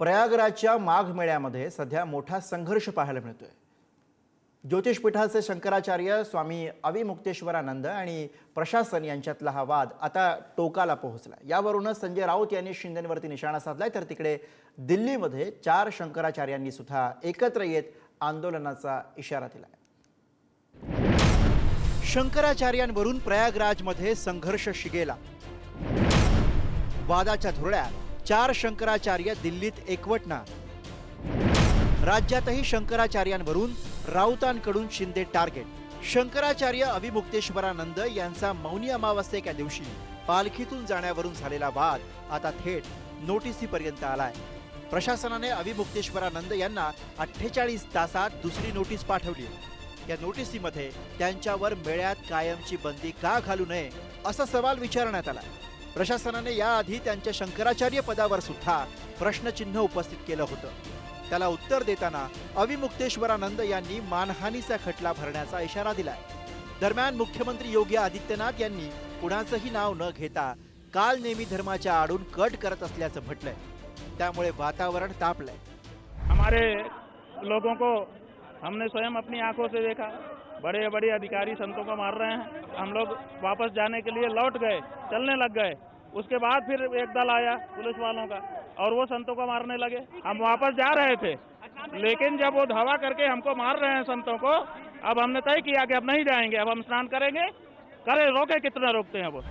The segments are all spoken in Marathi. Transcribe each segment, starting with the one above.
प्रयागराजच्या माघ मेळ्यामध्ये सध्या मोठा संघर्ष पाहायला मिळतोय. ज्योतिषपीठाचे शंकराचार्य स्वामी अविमुक्तेश्वरानंद आणि प्रशासन यांच्यातला हा वाद आता टोकाला पोहोचला. यावरूनच संजय राऊत यांनी शिंदेवरती निशाणा साधलाय. तर तिकडे दिल्लीमध्ये चार शंकराचार्यांनी सुद्धा एकत्र येत आंदोलनाचा इशारा दिलाय. शंकराचार्यांवरून प्रयागराजमध्ये संघर्ष शिगेला. वादाच्या धुरळ्यात चार शंकराचार्य दिल्लीत एकवटणार. राज्यातही शंकराचार्यांवरून राऊतांकडून शिंदे टार्गेट. शंकराचार्य अविमुक्तेश्वरानंद यांचा मौनी अमावस्येच्या दिवशी. पालखीतून जाण्यावरून झालेला वाद आता थेट नोटिसीपर्यंत आलाय. प्रशासनाने अविमुक्तेश्वरानंद यांना अठ्ठेचाळीस तासात दुसरी नोटीस पाठवली. या नोटिसीमध्ये त्यांच्यावर मेळ्यात कायमची बंदी का घालू नये असा सवाल विचारण्यात आला प्रशासनाने याआधी त्यांच्या शंकराचार्य पदावर सुद्धा प्रश्नचिन्ह उपस्थित केलं होतं. त्याला उत्तर देताना अविमुक्तेश्वरानंद यांनी मानहानीचा खटला भरण्याचा इशारा दिलाय. दरम्यान मुख्यमंत्री योगी आदित्यनाथ यांनी कुणाचंही नाव न घेता काल नेहमी धर्माच्या आडून कट करत असल्याचं म्हटलंय. त्यामुळे वातावरण तापलंय. हमारे लोगों को हमने स्वयं अपनी आंखों से देखा. बड़े बड़े अधिकारी संतों को मार रहे हैं। हम लोग वापस जाने के लिए लौट गए, चलने लग गए। उसके बाद फिर एक दल आया पुलिस वालों का और वो संतों को मारने लगे। हम वापस जा रहे थे, लेकिन जब वो धावा करके हमको मार रहे हैं संतों को, अब हमने तय किया कि अब नहीं जाएँगे, अब हम स्नान करेंगे। करे, रोके कितना रोकते हैं वो।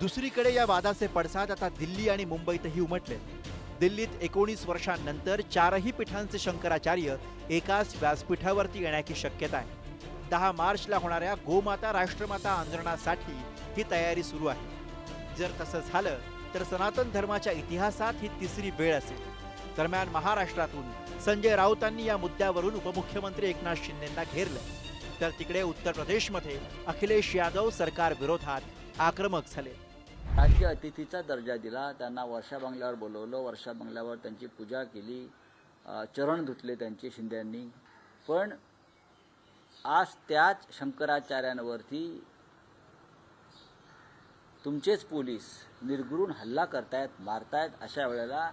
दुसरीकडे या वादा वादाचे पडसाद आता दिल्ली और आणि मुंबईतही उमटले दिल्लीत एकोणीस वर्षांनंतर चारही पीठांचे शंकराचार्य एकाच व्यासपीठावरती येण्याची शक्यता आहे। दहा मार्चला होणाऱ्या गोमाता राष्ट्रमाता आंदोलनासाठी ही तयारी सुरू आहे. जर तसं झालं तर सनातन धर्माच्या इतिहासात ही तिसरी वेळ असेल. दरम्यान महाराष्ट्रातून संजय राऊतांनी या मुद्द्यावरून उपमुख्यमंत्री एकनाथ शिंदेंना घेरलं. तर तिकडे उत्तर प्रदेशमध्ये अखिलेश यादव सरकार विरोधात आक्रमक झाले. राज्य अतिथीचा दर्जा दिला त्यांना वर्षा बंगल्यावर बोलवलं वर्षा बंगल्यावर त्यांची पूजा केली चरण धुतले त्यांचे शिंद्यांनी पण आज त्याच शंकराचार्यांवरती तुमचेच पोलीस निर्गुण हल्ला करतायत मारतायत अशा वेळेला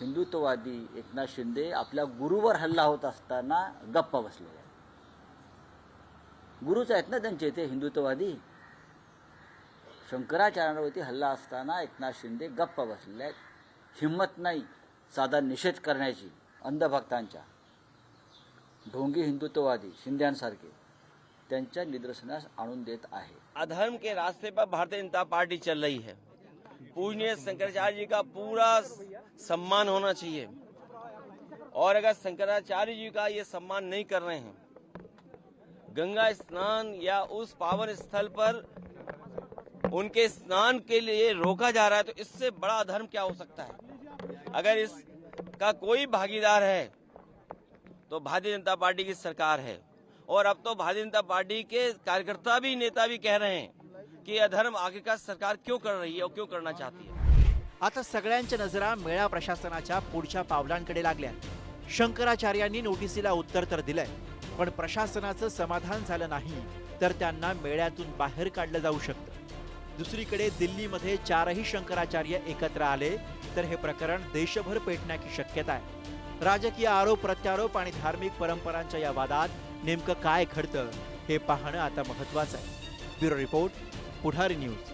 हिंदुत्ववादी एकनाथ शिंदे आपल्या गुरुवर हल्ला होत असताना गप्प बसलेले आहेत. गुरुच आहेत ना त्यांचे ते हिंदुत्ववादी? शंकराचार्यांवरती हल्ला असताना एकनाथ शिंदे गप्प बसलेले आहेत. हिंमत नाही साधा निषेध करण्याची अंधभक्तांच्या. ढोंगी हिंदुत्ववादी त्यांच्या निदर्शनास आणून आहे. अधर्म के रास्ते पर भारतीय जनता पार्टी चल रही है। पूजनीय शंकराचार्य जी का पूरा सम्मान होना चाहिए। और अगर शंकराचार्य जी का ये सम्मान नहीं कर रहे हैं, गंगा स्नान या उस पावन स्थल पर उनके स्नान के लिए रोका जा रहा है तो इससे बड़ा अधर्म क्या हो सकता है? अगर इसका कोई भागीदार है तो भारतीय जनता पार्टी की सरकार है। और अब तो भारतीय जनता पार्टी के कार्यकर्ता भी नेता भी कह रहे हैं कि अधर्म अधर्म आखिरकार सरकार क्यों कर रही है और क्यों करना चाहती है? आता सगळ्यांच्या नजरा मेळा प्रशासनाच्या पुढच्या पावलांकडे लागल्या. शंकराचार्यांनी नोटिसीला उत्तर तर दिलंय पण प्रशासनाचं समाधान झालं नाही तर त्यांना मेळ्यातून बाहेर काढलं जाऊ शकतं. दुसरीकडे दिल्लीमध्ये चारही शंकराचार्य एकत्र आले तर हे प्रकरण देशभर पेटण्याची शक्यता आहे. राजकीय आरोप प्रत्यारोप आणि धार्मिक परंपरांच्या या वादात नेमकं काय घडतं हे पाहणं आता महत्वाचं आहे. Bureau report Pudhari news.